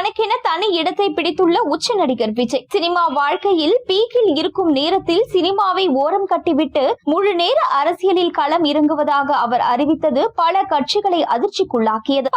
தனக்கென தனி இடத்தை பிடித்துள்ள உச்ச நடிகர் விஜய். சினிமா வாழ்க்கையில் பீக்கில் இருக்கும் நேரத்தில் சினிமாவை ஓரம் கட்டிவிட்டு முழு நேர அரசியலில் களம் இறங்குவதாக அவர் அறிவித்தது பல கட்சிகளை அதிர்ச்சிக்குள்ளாக்கியது.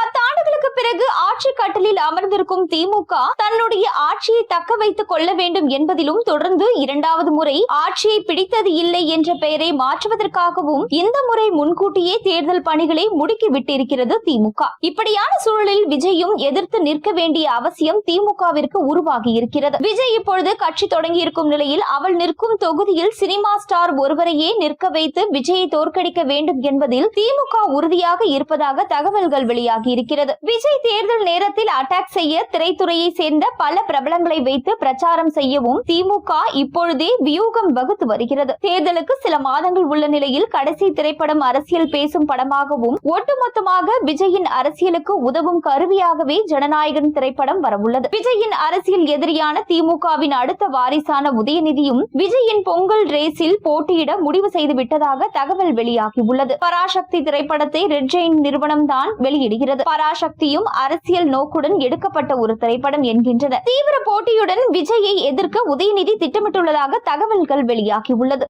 பத்தாண்டுகளுக்கு பிறகு ஆட்சி கட்டலில் அமர்ந்திருக்கும் திமுக தன்னுடைய ஆட்சியை தக்க வைத்துக் கொள்ள வேண்டும் என்பதிலும் தொடர்ந்து இரண்டாவது முறை ஆட்சியை பிடித்தது இல்லை என்ற பெயரை மாற்றுவதற்காகவும் இந்த முறை முன்கூட்டியே தேர்தல் பணிகளை முடுக்கி விட்டிருக்கிறது திமுக. இப்படியான சூழலில் விஜயும் எதிர்த்து நிற்க வேண்டிய அவசியம் திமுகவிற்கு உருவாகி இருக்கிறது விஜய் இப்பொழுது கட்சி தொடங்கியிருக்கும் நிலையில் அவள் நிற்கும் தொகுதியில் சினிமா ஸ்டார் ஒருவரையே நிற்க வைத்து விஜயை தோற்கடிக்க வேண்டும் என்பதில் திமுக உறுதியாக இருப்பதாக தகவல்கள் வெளியாகி இருக்கிறது விஜய் தேர்தல் நேரத்தில் அட்டாக் செய்ய திரைத்துறையை சேர்ந்த பல பிரபலங்களை வைத்து பிரச்சாரம் செய்யவும் திமுக இப்பொழுதே வியூகம் வகுத்து வருகிறது. தேர்தலுக்கு சில மாதங்கள் உள்ள நிலையில் கடைசி திரைப்படம் அரசியல் பேசும் படமாகவும் ஒட்டுமொத்தமாக விஜயின் அரசியலுக்கு உதவும் கருவியாகவே ஜனநாயகன் திரைப்படம் வரவுள்ளது. விஜயின் அரசியல் எதிரியான திமுகவின் அடுத்த வாரிசான உதயநிதியும் விஜயின் பொங்கல் ரேஸில் போட்டியிட முடிவு செய்து விட்டதாக தகவல் வெளியாகியுள்ளது பராசக்தி திரைப்படத்தை ரெட் ஜெயின் நிறுவனம் தான் வெளியிடுகிறது. பராசக்தி பராசக்தியும் அரசியல் நோக்குடன் எடுக்கப்பட்ட ஒரு திரைப்படம் என்கின்றன தீவிர போட்டியுடன் விஜயை எதிர்க்க உதயநிதி திட்டமிட்டுள்ளதாக தகவல்கள் வெளியாகியுள்ளது.